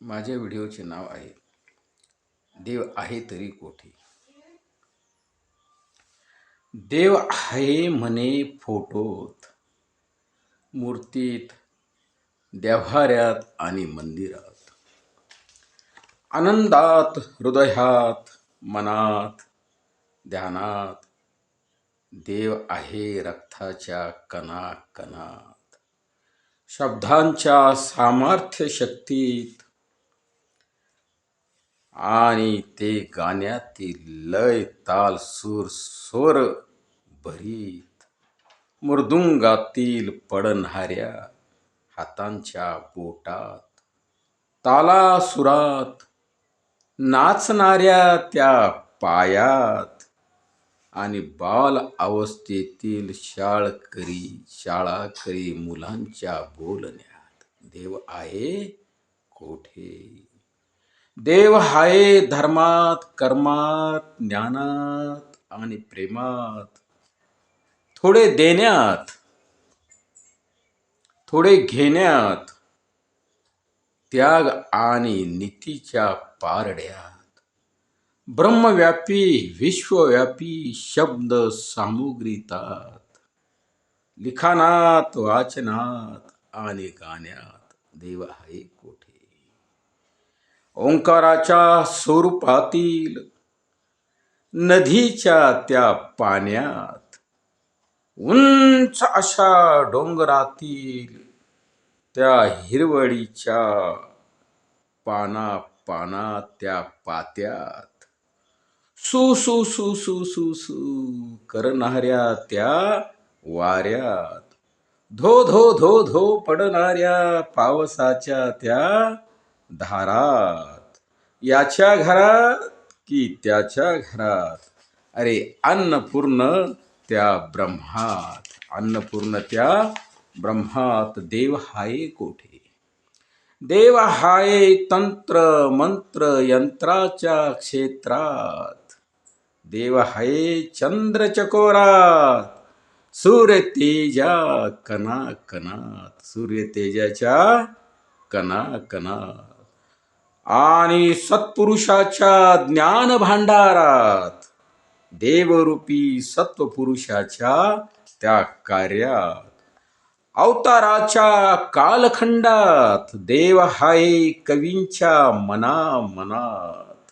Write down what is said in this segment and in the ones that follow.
माझ्या व्हिडिओचे नाव आहे देव आहे तरी कोठे? देव आहे म्हणे फोटोत मूर्तीत देव्हाऱ्यात आणि मंदिरात. आनंदात हृदयात मनात ध्यानात. देव आहे रक्ताच्या कणाकणात. शब्दांच्या सामर्थ्य शक्तीत आणि ते गाण्यातील लय ताल सूर स्वर भरीत. मृदुंगातील पडणाऱ्या हातांच्या बोटात तालासुरात नाचणाऱ्या त्या पायात आणि बाल अवस्थेतील शाळकरी शाळाकरी मुलांच्या बोलण्यात देव आहे कोठे? देव हाये धर्मात कर्मात ज्ञानात आणि प्रेमात. थोडे देण्यात थोडे घेण्यात त्याग आणि नीतीच्या पारड्यात. ब्रह्मव्यापी विश्वव्यापी शब्द सामुग्रीतात. लिखाणात वाचनात आणि गाण्यात देव हाय कोट ओंकाराच्या स्वरूपातील नदीच्या त्या पाण्यात उंच अशा डोंगरातील त्या हिरवळीच्या पाना पाना त्या पात्यात सु सु सु सु सु सु करणाऱ्या त्या वाऱ्यात धो धो धो धो पडणाऱ्या पावसाच्या त्या धारात. याच्या घरात की त्याच्या घरात? अरे अन्नपूर्ण त्या ब्रह्मात. अन्नपूर्ण त्या ब्रह्मात. देव हाय कोठे? देव हाय तंत्र मंत्र यंत्राच्या क्षेत्रात. देव हाय चंद्रचकोरात सूर्य तेजा कना कणात सूर्य तेजाच्या कना कणात आणि सत्पुरुषाच्या ज्ञान भांडारात देवरूपी सत्वपुरुषाच्या त्या कार्यात अवताराच्या कालखंडात देव हाय कवींच्या मना मनात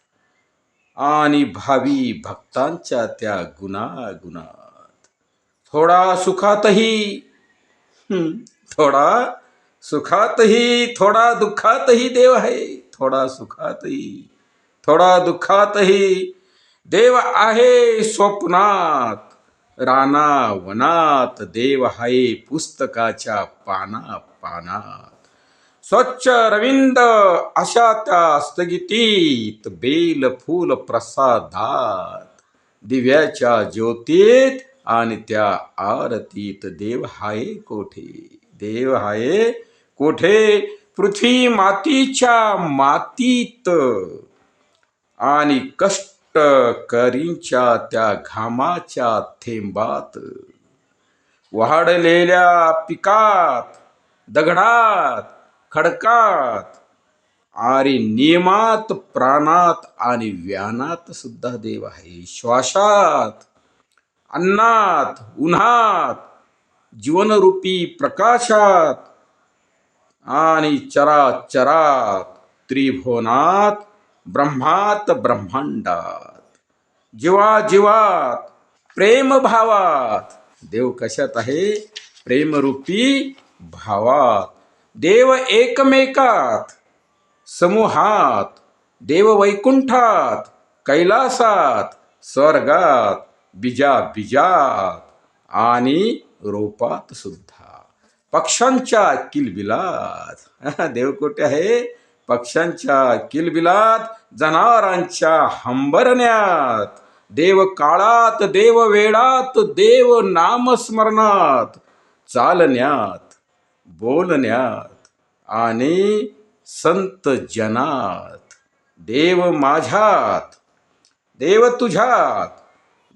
आणि भावी भक्तांच्या त्या गुणागुणात. थोडा सुखातही थोडा सुखातही थोडा दुःखातही देव आहे थोडा सुखातही थोडा दुःखातही देव आहे स्वप्नात राना वनात देव आहे पुस्तकाच्या पाना पानात। स्वच्छ रविंद अशा त्या स्थगितीत बेल फूल प्रसादात। दिव्याच्या ज्योतीत आणि त्या आरतीत देव हाय कोठे? देव हाय कोठे? पृथ्वी मातीच्या मातीत आणि कष्ट करींच्या त्या घामाच्या थेंबात. वाढलेल्या पिकात दगडात खडकात आणि नियमात प्राणात आणि व्यानात सुद्धा देव आहे. श्वासात अन्नात उन्हात जीवनरूपी प्रकाशात आणि चराचरात त्रिभुवनात ब्रह्मात ब्रह्मांडात. जीवा जीवात प्रेमभावात. देव कशात आहे? प्रेमरूपी भावात. देव एकमेकात समूहात. देव वैकुंठात कैलासात स्वर्गात बिजा बिजात आणि रूपात सुद्धा. पक्षांच्या किलबिलात देव कुठे आहे. पक्षांच्या किलबिलात जनावरांच्या हंबरण्यात. देव काळात देव वेळात देव नामस्मरणात. चालण्यात बोलण्यात आणि संत जनात. देव माझ्यात देव तुझ्यात.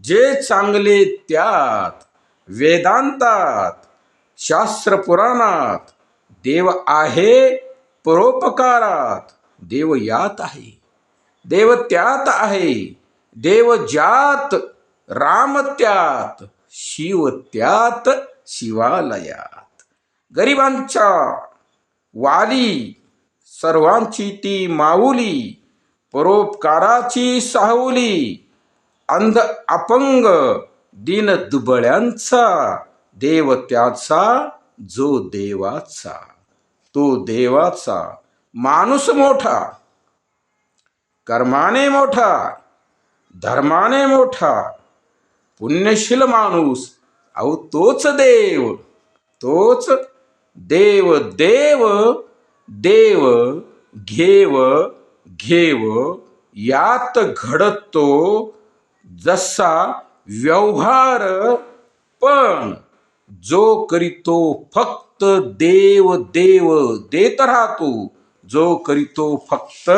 जे चांगले त्यात वेदांतात शास्त्र पुराणात देव आहे परोपकारात देव यात आहे. देव त्यात आहे देव ज्यात राम त्यात शिव त्यात शिवालयात. गरिबांच्या वाली सर्वांची ती माऊली परोपकाराची साहुली अंध अपंग दिन दुबळ्यांचा देव त्याचा जो देवाचा तो देवाचा माणूस मोठा कर्माने मोठा धर्माने मोठा पुण्यशील माणूस अहो तोच देव तोच देव देव देव घेव घेव यात घडतो जसा व्यवहार पण. जो करीतो फक्त देव देव देत राहतो. जो करीतो फक्त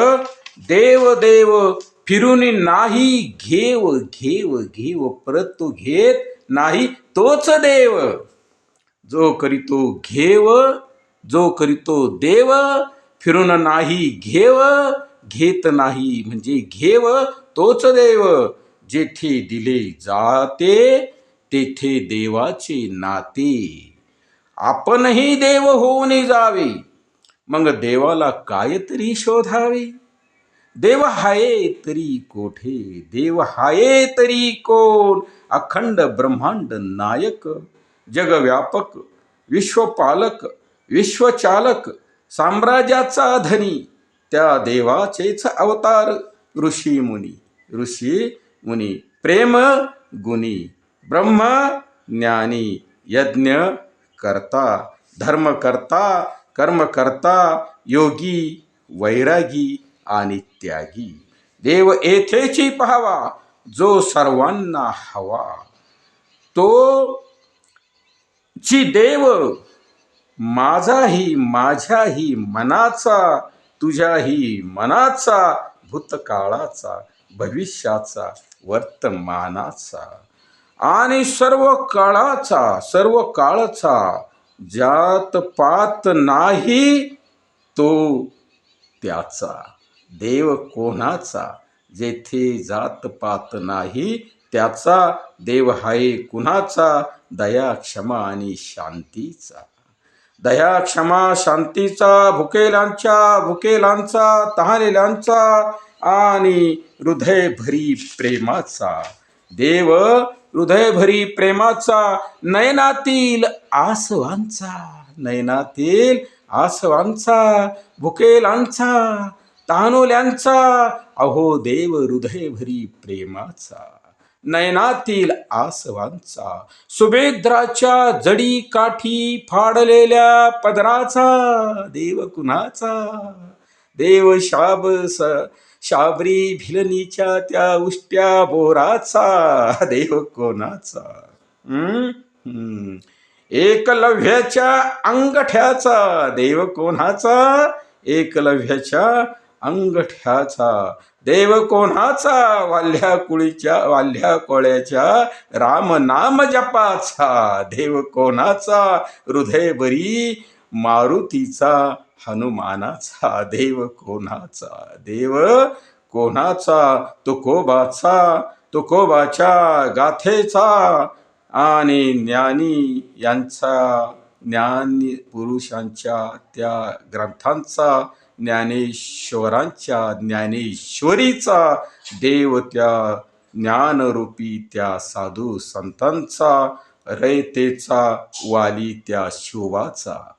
देव देव फिरून नाही घेव घेव घेव परत तो घेत नाही तोच देव. जो करीतो घेव जो करीतो देव फिरून नाही घेव घेत नाही म्हणजे घेव तोच देव जेथे दिले जाते तेथे देवाचे नाते. आपणही देव होऊन जावे. मग देवाला काय तरी शोधावे. देव हाये तरी कोठे? देव हाये तरी कोण? अखंड ब्रह्मांड नायक जगव्यापक विश्वपालक विश्वचालक साम्राज्याचा धनी त्या देवाचेच अवतार ऋषी मुनी. ऋषी मुनी प्रेम गुणी. ब्रह्म ज्ञानी यज्ञ करता धर्म करता कर्म करता योगी वैरागी आणि त्यागी. देव येथेची पाहावा जो सर्वांना हवा. तो ची देव माझाही माझ्याही मनाचा तुझ्याही मनाचा भूतकाळाचा भविष्याचा वर्तमानाचा. आणि सर्व काळाचा सर्व काळचा ज्यात पात नाही तो त्याचा. देव कोणाचा? जेथे जात पात नाही त्याचा देव हाय कुणाचा? दया क्षमा आणि शांतीचा. दया क्षमा शांतीचा भुकेलांच्या भुकेलांचा तहानेल्यांचा आणि हृदयभरी प्रेमाचा. देव हृदयभरी प्रेमाचा नयनातील आसवांचा नयनातील आसवांचा भुकेलांचा तानुल्यांचा अहो देव हृदयभरी प्रेमाचा नयनातील आसवांचा सुभेद्राच्या जडी काठी फाडलेल्या पदराचा देव कुणाचा देव शाब स शाबरी भिलनीच्या त्या उष्ट्या बोराचा देव कोणाचा? हम्म? एकलव्याच्या अंगठ्याचा देव कोणाचा? एकलव्याच्या अंगठ्याचा देव कोणाचा? वाल्ह्या कुळीच्या वाल्ह्या कोळ्याच्या राम नाम जपाचा देव कोणाचा? हृदय बरी मारुतीचा हनुमानाचा देव कोणाचा? देव कोणाचा? तुकोबाचा तुकोबाच्या गाथेचा आणि ज्ञानी यांचा ज्ञान पुरुषांच्या त्या ग्रंथांचा ज्ञानेश्वरांच्या ज्ञानेश्वरीचा देव त्या ज्ञानरूपी त्या साधू संतांचा रयतेचा वाली त्या शिवाचा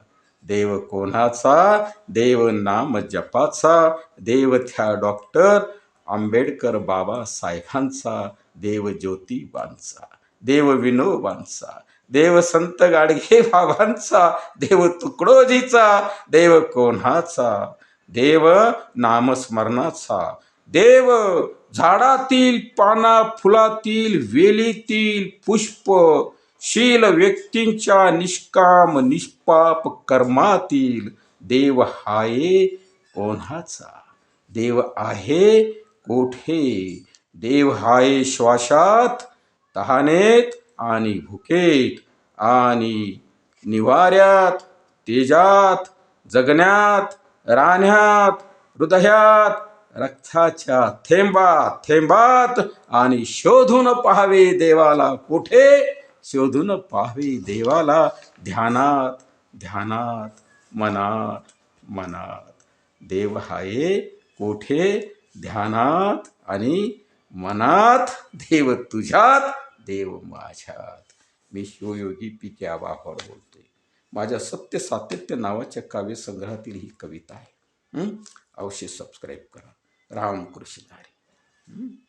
देव कोणाचा? देव नाम जपाचा. देव त्या डॉक्टर आंबेडकर बाबासाहेबांचा देव ज्योतिबांचा. देव विनोबांचा. देव संत गाडगे बाबांचा. देव तुकडोजीचा. देव कोणाचा? देव नामस्मरणाचा. देव झाडातील पाना फुलातील वेलीतील पुष्प शील व्यक्तींच्या निष्काम निष्पाप कर्मातील देव हाये कोणाचा? देव आहे कोठे? देव हाये श्वासात तहानेत आणि भुकेत आणि निवाऱ्यात तेजात जगण्यात राहण्यात हृदयात रक्ताच्या थेंबात थेंबात आणि शोधून पाहावे देवाला कुठे? शोधून पाहावी देवाला. ध्यानात ध्यानात मनात मनात. देव हाये कोठे? ध्यानात आणि मनात देव तुझ्यात देव माझ्यात. मी शिवयोगी पी के आबाफळ बोलतोय. माझ्या सत्य सातत्य नावाच्या काव्यसंग्रहातील ही कविता आहे. अवश्य सबस्क्राईब करा. रामकृष्ण हरी.